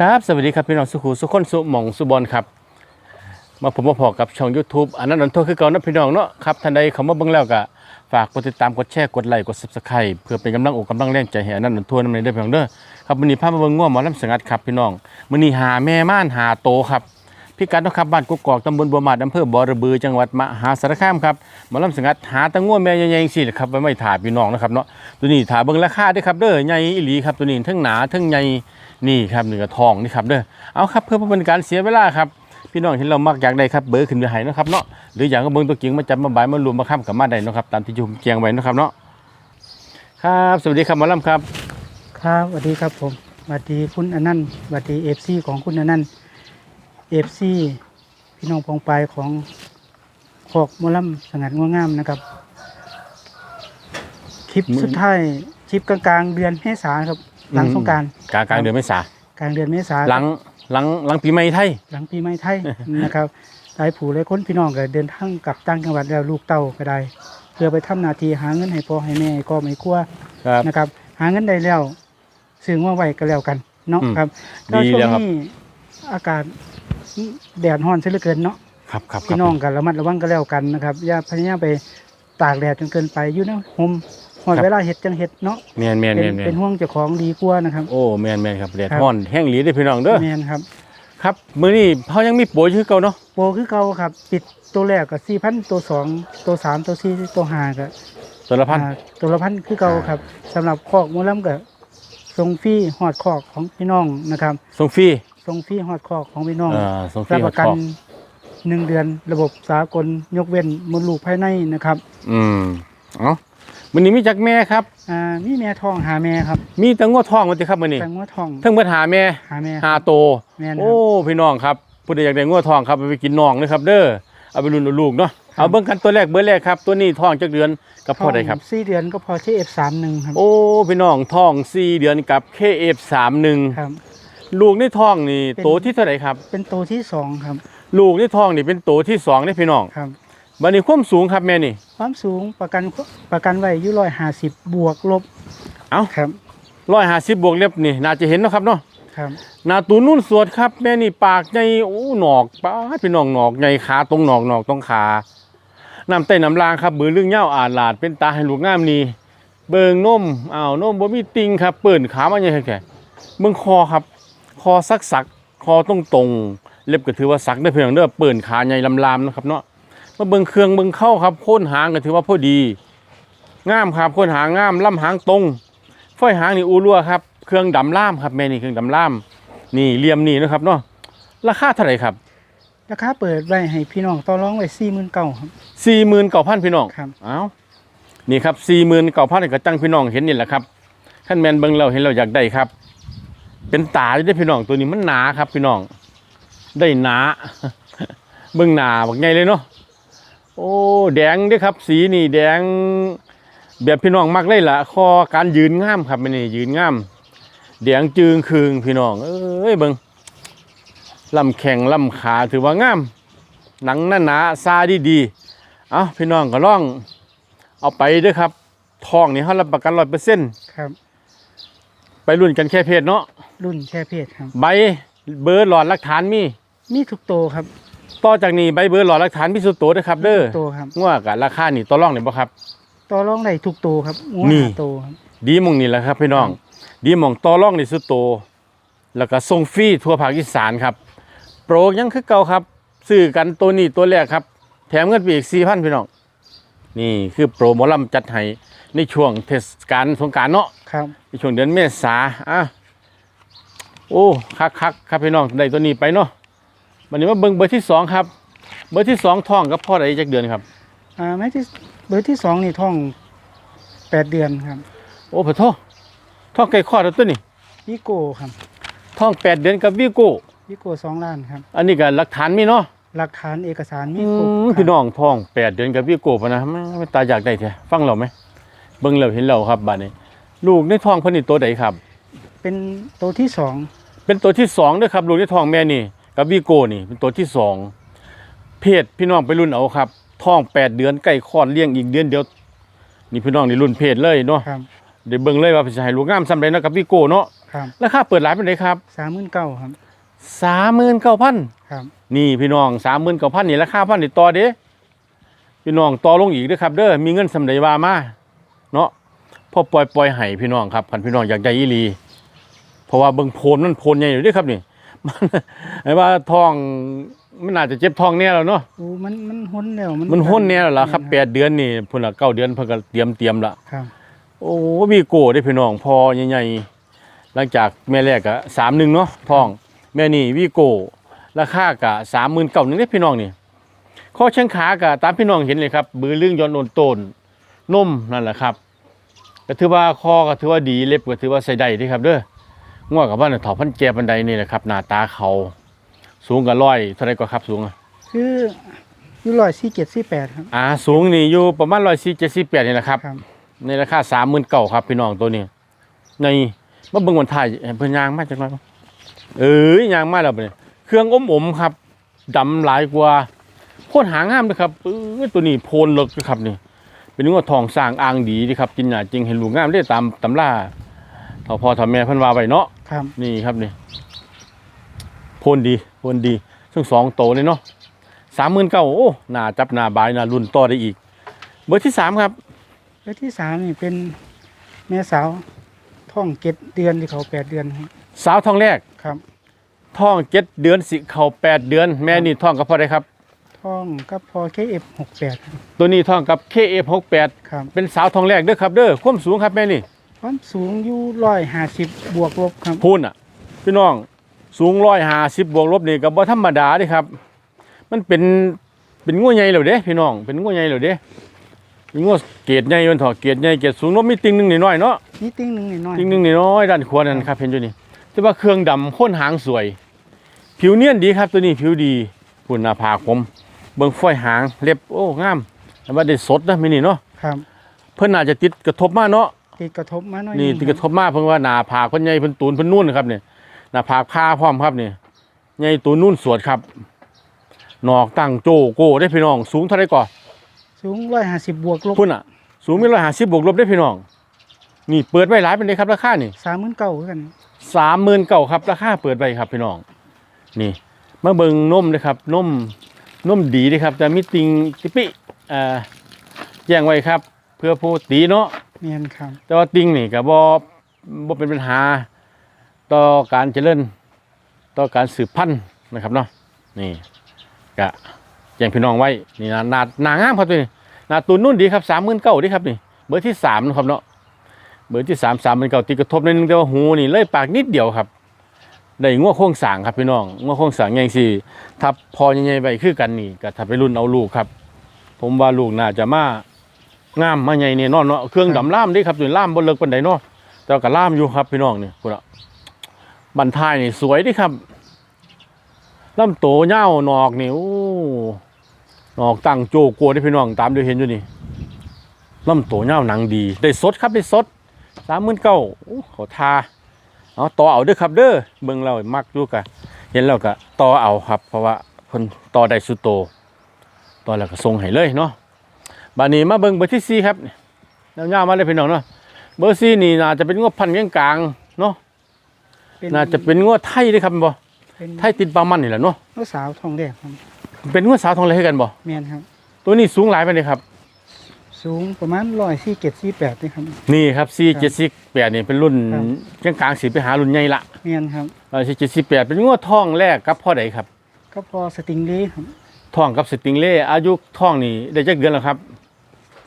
ครับสวัสดีครับพี่น้องสุขุสุขคนสุหมองสุบอลครับมาผมมาพอกับช่อง YouTube อันนั้นอันโทษคือเก่านะพี่น้องเนาะครับท่านใดเข้ามาเบิ่งแล้วก็ฝากกดติดตามกดแชร์กดไลค์กด Subscribe เพื่อเป็นกำลังอกกำลังแรงใจให้อันนั้นอันทั่วน้ำในเด้อพี่น้องเด้อครับมื้อนี้พามาเบิ่งง่วงหมอลำสังัดครับพี่น้องมื้อนี้หาแม่ม่านหาโตครับพี่กัดเนาะครับบ้านกุกกอกตำบลบัวหมาดอำเภอบ่อระบือจังหวัดมหาสารคามครับหมอลำสังัดหาตะง่วงแม่ใหญ่ๆจังซี่แหละครับไว้ไม่ถ่ายพี่น้องนะครับเนาะตัวนี้ถ่าเบิ่งราคาเด้อครับเด้อใหญ่อีหลีครับตัวนี้ทั้งหนาทั้งใหญ่ นี่ครับเนื้อทองนี่ครับเด้อเอาครับเพื่อบ่เป็นการเสียเวลาครับพี่น้องที่เรามักอยากได้ครับเบอร์ขึ้นไปให้เนาะครับเนาะหรืออยากก็เบิ่งตัวจริงมาจับมาบายมารวมมาค้ำกับมาได้เนาะครับตามที่ผมเกียงไว้เนาะครับเนาะครับสวัสดีครับหมอลำครับ ครับสวัสดีครับผมสวัสดีคุณอนันต์สวัสดีเอฟซีของคุณอนันต์เอฟซีพี่น้องพองปลายของขอกหมอลำสงัดงวงามนะครับคลิปมื้อสุดท้ายคลิปกลางๆ เดือนเมษาครับ หลังอืมสงกรารกลางกลางเดือนเมษากลางเดือนเมษาหลังหลังหลังปีใหม่ไทย หลังปีใหม่ไทยนะครับหลายผู้หลายคนพี่น้องก็เดินทางกลับต่างจังหวัดแล้วลูกเต้าก็ได้ เพื่อไปทำหนาทีหาเงินให้พ่อให้แม่ก็ไม่กลัวครับนะครับ หาเงินได้แล้วซื้อมาไว้ก็แล้วกันเนาะอืมครับดีช่วงแล้วครับนี้อากาศแดดร้อนซะเหลือเกินเนาะครับครับครัพี่บน้องกันระมัดระวังก็แล้วกันนะครับอย่าพยายามไปตากแดดจนเกินไปอยู่ในะห่ม หอดเวลาเห็ดจังเห็ดเนาะแมนแมนเป็แมนนแมเป็นนห่วงเจ้าของดีกว่านะครับ โอ้แมนแมนครับแดดครับร้อนแห้งหลีเด้อพี่น้องเด้อแมนครับ ครับมื้อนี้เฮายังมีโปรอยู่คือเก่าเนาะโปรคือเก่าครับ ปิดตัวแรกกับสี่พันตัวสองตัวสามตัวสี่ตัวห้ากับตัวละพันตัวละพันคือเก่าครับสำหรับคอกหมูลำกับทรงฟรีหอดคอกของพี่น้องนะครับส่งฟรีทรงฟรีหอดคอกของพี่น้องอ่าส่งฟรีรับประกันครอบหนึ่งเดือนระบบสากลยกเว้นมดลูกภายในนะครับ อืม เอ้า มื้อนี้มีจักแม่ครับ อ่ามีแม่ทองหาแม่ครับมีแตังงัวทองว่าติครับมื้อนี้แตงว่าทองเทั้งเบิดหาแม่หาแม่หาโตแม่นคโอ้รับพี่น้องครับผู้ใดอยากได้งัวทองครับเอาไปกินน่องนะครับ เด้อเอาไปรุ่นเอาลูกเนาะครับเอาเบิ่งกันตัวแรกเบอร์แรกครับ ตัวนี้ทองจักเดือนกับพ่อใดครับ สี่เดือนก็พอที่เอฟสามหนึ่งครับ โอ้พี่น้องทอง4เดือนกับ KF31 ครับ ลูกในท้องนี่เป็น โตที่เท่าไหร่ครับ เป็นตัวที่สองครับ ลูกในท้องนี่เป็นโตที่สองนี่พี่น้อง ครับ บัดนี้ความสูงครับแม่นี่ ความสูงประกันประกันไว้อยู่ร้อยห้าสิบบวกลบเอ้าครับ150บวกเล็บนี่น่าจะเห็นเนาะครับเนาะครับหน้าตูนนุ่นสวดครับ แม่นี่ปากใหญ่โอ้หนอกป้าดพี่น้องหนอกใหญ่ขาตรงหนอกหนอกตรงขาน้ำเต้นน้ำลางครับบือเรื่องเหย้าอาดลาดเป็นตาให้ลูกงามนี่เบิงนมอ้าวนมบ่มีติงครับ เปิ่นขามาใหญ่แค่เบิ่งคอครับ คอสักสักคอตรงตรงๆเล็บก็ถือว่าสักได้เพียงเด้อเปิ่นขาใหญ่ลำๆนะครับเนาะ มาเบิ่งเครื่องเบิ่งเข้าครับโค่นหางก็ถือว่าพอดีงามครับโค่นหางงามลำหางตรงฝ้อยหางนี่อูรัวครับเครื่องดำล่ามครับแม่นี่เครื่องดำล่าม นี่เหลี่ยมนี่นะครับเนาะราคาเท่าไหร่ครับราคาเปิดไว้ให้พี่น้องต่อรองไว้สี่หมื่นเก้าครับสี่หมื่นเก้าพันพี่น้องครับเอ้านี่ครับสี่หมื่นเก้าพันก็จังพี่น้องเห็นนี่แหละครับขั้นแมนเบิ่งเราเห็นเราอยากได้ครับ เป็นตาอยู่ได้อพี่น้องตัวนี้มันหนาครับพี่น้อง ได้หนาเบิ่งหนาบักใหญ่เลยเนาะ โอ้แดงเด้วยครับ สีนี่แดง แบบพี่น้องมักเลยล่ะคอการยืนงามครับมันนี่ยืนงามแดงจึงคืงพี่น้อง เอ้ยเบิ่งลำแข็งลำขาถือว่างาม หนังหนาหนาๆซาดีดีๆเอาพี่น้องก็ลอง เอาไปเด้วยครับทองนี่เขารับประกันร้อยเปอร์เซ็นต์ครับ ไปรุ่นกันแค่เพศเนาะรุ่นแค่เพศครับ ใบเบอร์หลอดหลักฐานมี มีทุกโตวครับ ต่อจากนี้ใบเบอร์หลอดหลักฐานมีสุดโตเด้อครับ เด้อทุกโตวครับง่วกับราคานี่ต่อรองได้บ่ครับ ต่อรองได้ทุกโตวครับงัวนี่หาโตวครับ ดีหมองนี่แหละครับพี่น้อง ดีหมองต่อรองในสุดโต แล้วก็ส่งฟรีทั่วภาคอีสานครับ โปรยังคือเก่าครับซื้อกันตัวนี้ตัวแรกครับ แถมเงินไปอีกสี่พันพี่น้อง นี่คือโปรหมอลำจัดให้ในช่วงเทศกาลสงกรารเนาะ ครับในช่วงเดือนเมษาอะโอ้ คักคักๆครับพี่น้อง ได้ตัวนี้ไปเนาะ วันนี้มาเบิ่งเบอร์ที่สองครับ เบอร์ที่สองท่องกับพ่อใดจักเดือนครับ อ่าแม่ที่เบอร์ที่สองนี่ท่องแปดเดือนครับโอ้พระโทท่องไก่ข้อแล้วตัวนี้วิโก้ครับท่องแปดเดือนกับวิโก้วิโก้สองล้านครับ อันนี้ก็หลักฐานมีเนาะหลักฐานเอกสารมีอืครบมครับพี่น้องท่องแปดเดือนกับวิโก้ปะนะแม่งตาอยากได้แท้ฟังเราไหมเบิ่งเราเห็นเราครับบัดนี้ ลูกในท้องเพิ่นนี่ตัวใดครับ เป็นตัวที่สองเป็นตัวที่สองเด้วยครับลูกในท้องแม่นี่ กับวิโก้นี่เป็นตัวที่สองเพศพี่น้องไปรุ่นเอาครับท้องแปดเดือนใกล้คลอดเลี้ยงอีกเดือนเดียวนี่พี่น้องนี่รุ่นเพศเลยเนาะครับเดี๋ยวเบิ่งเลยว่าจะให้ลูกงามซ้ำใดเนาะกับวิโก้เนาะครับราคาเปิดหลายเป็นไดครับสามหมื่นเก้าครับสามหมื่นเก้าพันครับนี่พี่น้องสามหมื่นเก้าพันนี่ราคาพันนี่ต่อเด้พี่น้องต่อลงอีกเด้วยครับ เด้อมีเงินสำเร็จว่ามาเนาะพอปล่อยปล่อยให้พี่น้องครับคันพี่น้องอยากได้อีหลี เพราะว่าเบิ่งโพนมันโพนใหญ่อยู่เด้วยครับนี่มัน ไอ้ว่าท้องมันอาจจะเจ็บท้องแน่แล้วเนาะโอ้มันมันห้นแล้วมันห้นแน่แล้วล่ะครับแปม่นดเดือนนี่พุ่นละเก้าเดือนเพิ่นก็เตรียมเตรียมละครับโอ้วีโก้ได้พี่น้องพอใหญ่ๆหลังจากแม่แรกก็สามหนึ่งเนาะทอง แม่นี่วีโก้ราคากะสามหมื่นเก้าหนึ่งได้พี่น้องนี่ข้อเชิงขากะตามพี่น้องเห็นเลยครับบือเรื่องย้อนโอนโตนนุ่มนั่นแหละครับก็ถือว่าคอก็ถือว่าดีเล็บก็ถือว่าใส่ได้เด้ครับเด้อ ง่วงกับว่าน่ะถอพันแจบันไดนี่แหละครับ หน้าตาเขาสูงกับร้อยเท่าไรก็ครับสูงอะคืออยู่ร้อยสี่เจ็ดสี่แปดครับ อ่าสูงนี่อยู่ประมาณร้อยสี่เจ็ดสิบแปดนี่แหละครับ ครับในราคาสามหมื่นเก่าครับพี่น้องตัวนี้ ในมาเบิ่งวันไทายเพิ่นยางมาจากไหนเอ้ยยางมาแล้วเนี่ยเครื่องอมอมๆครับดำหลายกว่าโคตรหางามเลยครับเอ้ยตัวนี้โพนเลิกเลยครับนี่ เป็นงวดทองสร้างอ่างดีดีครับกินหยาจริงเห็นลูกงามได้ตามตำราเท่าพ่อเท่าแม่เพิ่นว่าไว้เนาะ ครับนี่ครับนี่โพนดีโพนดีทั้งสองโตเลยเนาะสามหมื่นเก้าโอ้หน้าจับหน้าบายหน้ารุ่นต่อได้อีก เบอร์ที่สามครับแล้วที่สามนี่เป็นแม่สาวท้องเจ็ดเดือนที่เขาแปดเดือนครับสาวทองแรกครับท้องเจ็ดเดือนสิเข้าแปดเดือน แม่นี่ท้องกับพ่อได้ครับ ท้องก็พอเคเอฟหกแปดตัวนี้ท้องกับ KF68 ครับเป็นสาวทองแรกเด้อครับเด้อความสูงครับแม่นี่ ความสูงอยู่ร้อยห้าสิบบวกลบครับ พูนอะ พี่น้องสูงร้อยห้าสิบบวกลบนี่ก็บ่ธรรมดาเด้ครับ มันเป็นเป็นงัวใหญ่แล้วเด้พี่น้องเป็นงัวใหญ่แล้วเด้เป็นงัวเกรดใหญ่มันเถอะเกรดใหญ่เกรดสูงเนาะมีติ่งหนึงนิดหน่อยเนาะนี่ติ้งหนึ่งนิดหน่อยติ่งหนึงนิดน้อยด้านขวานั่นครับเห็นอยู่นี่แต่ว่าเครื่องดำข้นหางสวย ผิวเนียนดีครับตัวนี้ผิวดีพุ่นหน้าผากผม เบิ่งฝ้อยหางเล็บโอ้งามแต่ว่าได้สดนะมินี่เนาะครับ เพิ่นอาจจะติดกระทบมาเนาะ ติดกระทบมาหน่อยนี่หติดกระทบมาเพิ่นว่าหน้าผากเพิ่นใหญ่เพิ่นตูนเพิ่นนุ่นครับนี่หน้าผากผ้าพร้อมครับนี่ใหญ่ตูนนุ่นสวดครับนอกตั้งโจโก้ได้พี่น้อง สูงเท่าไหร่ก่อสูงร้อยห้าสิบบวกลบพุ่นอะ สูงมี150บวกลบได้พี่น้อง นี่เปิดไว้หลายเป็นไดครับราคานี่สามหมื่นเก้ากัน39,000ครับราคาเปิดไว้ครับพี่น้อง นี่มาเบิ่งนมเลยครับนมนมดีเด้ครับแต่มีติงติปิเอ่อแจ้งไว้ครับ เพื่อผู้ตีเนาะ เนียนครับ แต่ว่าติงนี่ก็บ่บ่เป็นปัญหา ต่อการเจริญ ต่อการสืบพันธุ์นะครับเนาะนี่ก็แจ้งพี่น้องไว้นี่นะหนาหนางามครับตัวนี้หนาตุนนุ่นดีครับสามหมื่นเก้าดีครับนี่เบอร์ที่สามนะครับเนาะเบอร์ที่สามสามหมื่นเก้าตีกระทบนิดนึงแต่ว่าหูนี่เลยปากนิดเดียวครับได้ง้วโค้งสางครับพี่น้องง้วโค้งสางยังสี่ถ้าพอใหญ่ๆไปคือกันนี่ก็ถ้าไปรุ่นเอาลูกครับ ผมว่าลูกน่าจะมา งามมาใหญ่เนี่ยนอนเนาะเครื่องดำล่ามด้ครับตัวนี้ล่ามบนเลิกปันไดเนาะแต่ว่าก็ล่ามอยู่ครับพี่น้องเนี่ยคุณอะบันทายนี่สวยดิครับลำโตเง่าหนอกนี่โอ้หนอกตั้งโจโกวได้พี่น้องตามเดียวเห็นอยู่นี่ลำโตเง่าหนังดี ได้สดครับได้สดสามหมื่นเก้าขอทาเอาต่อเอาเด้อครับเด้อเบิ่งเรามักอยู่กะเห็นแล้วก็ต่อเอาครับ เพราะว่าเพิ่นต่อได้สุดโตต่อแล้วก็ส่งให้เลยเนาะ บานี้มาเบิ่งเบอร์ที่สี่ครับยาวๆมาเลยพี่น้องเนาะเบอร์สี่นี่น่าจะเป็นงวดพันธุ์กลางๆเนาะเป็น่าจะเป็นงวดไทยเด้ครับบ่เป็นไทยติดปลามันนี่แหละเนาะลูกสาวทองแดงครับเป็นงวดสาวทองเลยให้กันบ่เมียนครับ ตัวนี้สูงหลายไปเลยครับ สูงประมาณร้อยสี่เจ็ดสี่แปดนี่ครับ นี่ครับสี่เจ็ดสิบแปดนี่เป็นรุ่นครับ กลางๆสีไปหารุ่นใหญ่ละเมียนครับสี่เจ็ดสิบแปดเป็นงวดทองแรกกับพ่อใดครับก็พอสติงเล่ครับทองกับสติงเล่อายุทองนี่ได้จักเดือนแล้วครับ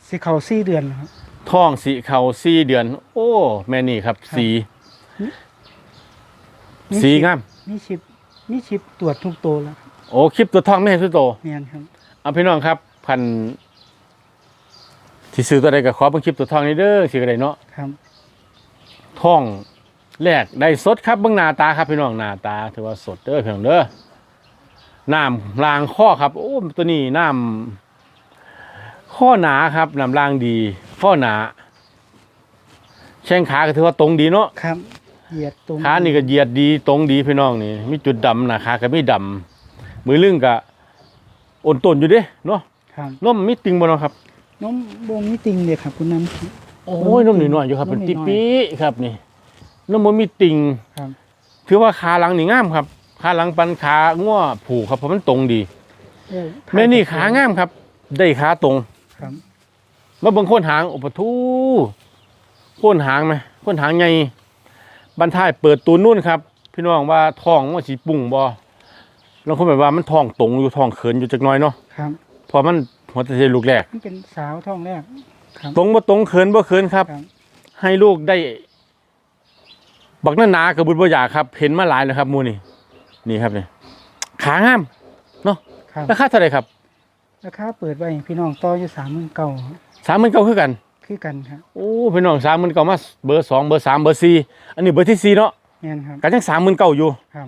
สิเขาสี่เดือนครับทองสีเขาสี่เดือน โอ้ แม่นี่ครับ ครับ สีมีสีชิปงาม มีชิปมีชิปตรวจทุกตัวแล้วครับโอ้คลิปตัวทองไม่เห็นสุดโตเมียนครับ เอาพี่น้องครับพันที่ซื้อตัวใดก็ขอเบิ่งคลิปตัวทองนี้เด้อสิก็ได้เนาะครับทองแรกได้สดครับเบิ่งหน้าตาครับพี่น้องหน้าตา ถือว่าสดเด้อพี่น้องเด้อน้ำลางข้อครับ โอ้ตัวนี้น้ำ ข้อหนาครับน้ำลางดี ข้อหนา แข้งขาก็ถือว่าตรงดีเนาะครับ เหยียดตรงขานี่ก็เหยียดดีตรงดีพี่น้องนี่มีจุดดำหนะขาก็ไม่ดำมือลึงก็อ่อนต้นอยู่เด้เนาะครับน้มมีติงบ่เนาะครับน้องบงนี่ติงเลยครับ คุณน้ำ โอ้ยนมหน่อยๆอยู่ครับนมเป็นน้อยๆติปีครับนี่แล้วมันมีติ่งครับ ถือว่าขาหลังนี่งามครับขาหลังปันขาง้อผูกครับเพราะมันตรงดีเอ้ยแม่นี่ขางามครับ ได้ขาตรง ครับมาเบิ่งโคนหางอุปทูโคนหางไหมโคนหางใหญ่บรรทายเปิดตูนนู่นครับ พี่น้องว่าท้องว่าสีปุ่งบ่แล้วคนแบบว่ามันท้องตรงอยู่ท้องเขินอยู่จักหน้อยเนาะครับเพอมันหัวใจลูกแรกมันเป็นสาวท้องแรกครับตรงบ่ตรงเขินบ่เขินครับครับให้ลูกได้ บักหน้าหนากับบุญบ่อยากครับ เห็นมาหลายแล้วครับหมูนี่นี่ครับนี่ขางามครับราคาเท่าไหร่ครับ ราคาเปิดไว้ให้พี่น้องต่ออยู่สามหมื่นเก้าสามหมื่นเก้าคือกัน คือกันครับโอ้พี่น้องสามหมื่นเก้ามาเบอร์สองเบอร์สามเบอร์สี่อันนี้เบอร์ที่สี่เนาะแม่นครับกันยังสามหมื่นเก้าอยู่ครับ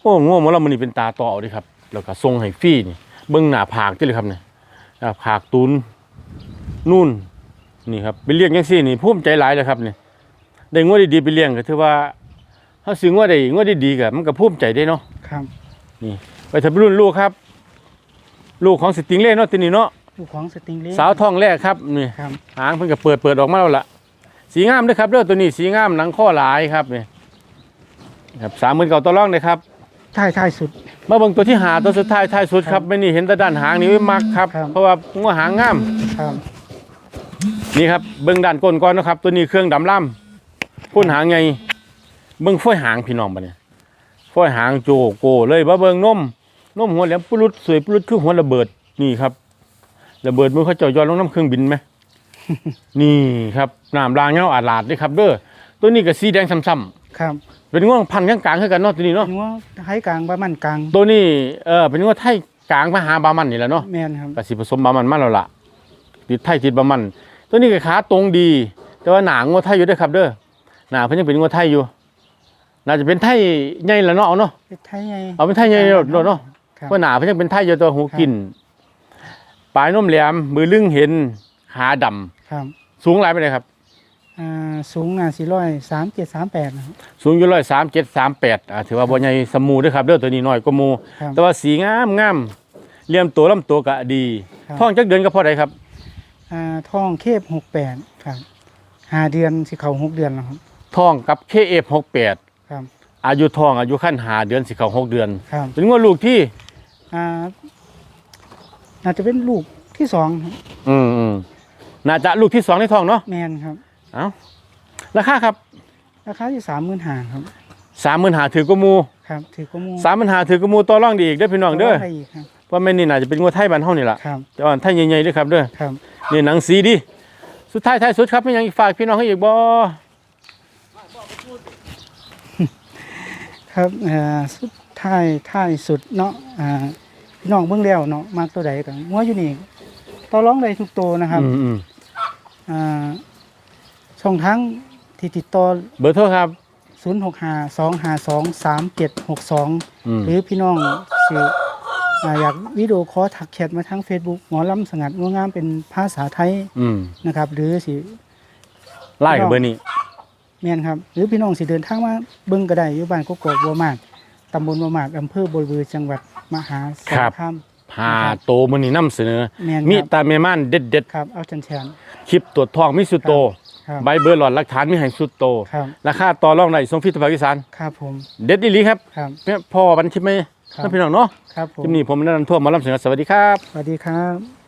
โอ้โง่หมดแล้วมันนี่เป็นตาต่อเอาดิครับแล้วก็ทรงให้ฟรี่นี่เบิ้งหน้าผากที่เลยครับเนี่ยหน้าผากตูนนู่นนี่ครับไปเลี้ยงยังซี่นี่ภูมิใจหลายเลยครับเนี่ยได้งวดดีๆไปเลี้ยงก็ถือว่าถ้าซื้องวดได้งวดดีๆก็มันก็ภูมิใจได้เนาะครับไปทำรุ่นลูกครับ ลูกของสติงเล่เนาะทีนี้เนาะลูกของสติงเล่สาวท้องแรกครับนี่ครับหางเพิ่งก็เปิดเปิดออกมาแล้วล่ะสีงามเด้วยครับเด้อตัวนี้สีงามหนังข้อหลายครับนี่ครับสามหมื่นเก่าตัวร่องเลยครับท้ายท้ายสุด มาเบิ่งตัวที่หาตัวสุดท้ายท้ายสุดครับไม่นี่เห็นแต่ด้านหางนี่ไม่มักครับครับ เพราะว่างัวหางงามครับนี่ครับเบิ่งด้านก้นก่อนนะครับ ตัวนี้เครื่องดำล่ำก้นหางไงเบิ่งฝ้อยหางพี่น้องบัดนี้ฝ้อยหางโจโกเลยมาเบิ่งนม นมหัวแหลมปุรุดสวยปุรุดคือหัวระเบิดนี่ครับ ระเบิดมือเขาเจาะย้อนลงน้ำเครื่องบินไหมนี่ครับน้ำรางเงาอาดลาดเลยครับ เด้อตัวนี้ก็สีแดงซ้ำครับๆเป็นง่วงพันธุ์กลางๆคือกันเนาะตัวนี้เนาะหัวไห้กลางประมาณกลางตัวนี้เออเป็นง่วงไทยกลางมาหาบามันนี่แหละเนาะ แม่นครับ กสิผสมบามันมาแล้วล่ะติดไทยติดบามัน ตัวนี้ก็ขาตรงดี แต่ว่าหนางงัวไทยอยู่เด้วยครับ เด้อหนาเพิ่นยังเป็นงัวไทยอยู่ น่าจะเป็นไทยใหญ่ละเนาะเอาเนาะเป็นไทยไงเอาเป็นไทยใหญ่โลดโลดเนาะครับ เพราะหนาเพิ่นยังเป็นไทยอยู่ตัวหูกินปลายนมแหลมมือลึงเห็นขาดำครับ สูงหลายไปเลยครับอ่าสูงอะสี่ร้อยสามเจ็ดสามแปดนะครับสูงอยู่ร้อยสามเจ็ดสามแปดอ่าถือว่าบ่ใหญ่สมูเด้วยครับเด้อตัวนี้น้อยกว่าหมูครับแต่ว่าสีงามงามเลี่ยมตัวลำตัวก็ดีครับท้องจักเดือนก็พอได้ครับอ่าท้องเคบหกแปดครับห้าเดือนสิเขาหกเดือนแล้วครับท้องกับ KF68 ครับอายุท้องอายุขั้นหาเดือนสิเข้าหกเดือนครับเป็นงวดลูกที่ อ่าน่าจะเป็นลูกที่สองครับอืมอืมน่าจะลูกที่สองในท้องเนาะแมนครับเอาราคาครับราคาที่สามหมื่นห้าครับ สามหมื่นหาถือกว่าหมูครับ ถือก็มูสามหมื่นหาถือกว่าหมูต่อรองดีอีกเด้อพี่น้องเด้อไปอีกครับเพราะแม่นี่น่าจะเป็นงวดไทยบ้านเฮานี่ล่ะครับแต่ว่าไทยใหญ่ๆเด้อครับเด้อ ครับ นี่หนังสีดี สุดท้ายท้ายสุดครับไม่ยังอีกฝากพี่น้องให้อีกบ่ครับอ่าสุดท้ายท้ายสุดเนาะอ่า พี่น้องเบิ่งแล้วเนาะมากตัวใดกันงัวอยู่นี่ต่อร้องได้ทุกตัวนะครับอืมอืมอ่าช่องทางที่ติดต่อ เบอร์โทรครับ 0 6 5 2 5 2 3 7 6 2อืมหรือพี่น้องสิอ่าอยากวิดีโอคอลทักแชทมาทาง Facebook หมอลำสงัดงวงามเป็นภาษาไทยอืมนะครับ หรือสิ ไล่กับเบอร์นี้ แม่นครับ หรือพี่น้องสิเดินทางมาเบิ่งก็ได้อยู่บ้านกกอกบัวมาก ตำบลบัวมากอำเภอบัวบือจังหวัดมหาสารคามหาโตมื้อนี้นำเสนอ แม่นมีครับตาเมม่านเด็ดครับ เอาจันแชนๆคลิปตรวจทองมีสุดโต ครับ ใบเบอร์หลอดหลักฐานมีให้สุดโต ครับ ราคาต่อรองได้ส่งฟรีทั่วภาคอีสานครับผมเด็ดอีหลีครับครับเนี่ยพ่อบันทิพย์ไหมครับท่านพี่น้องเนาะครับผมคลิปนี้ผมนันทั่วหมาลำเสียงสวัสดีครับ สวัสดีครับ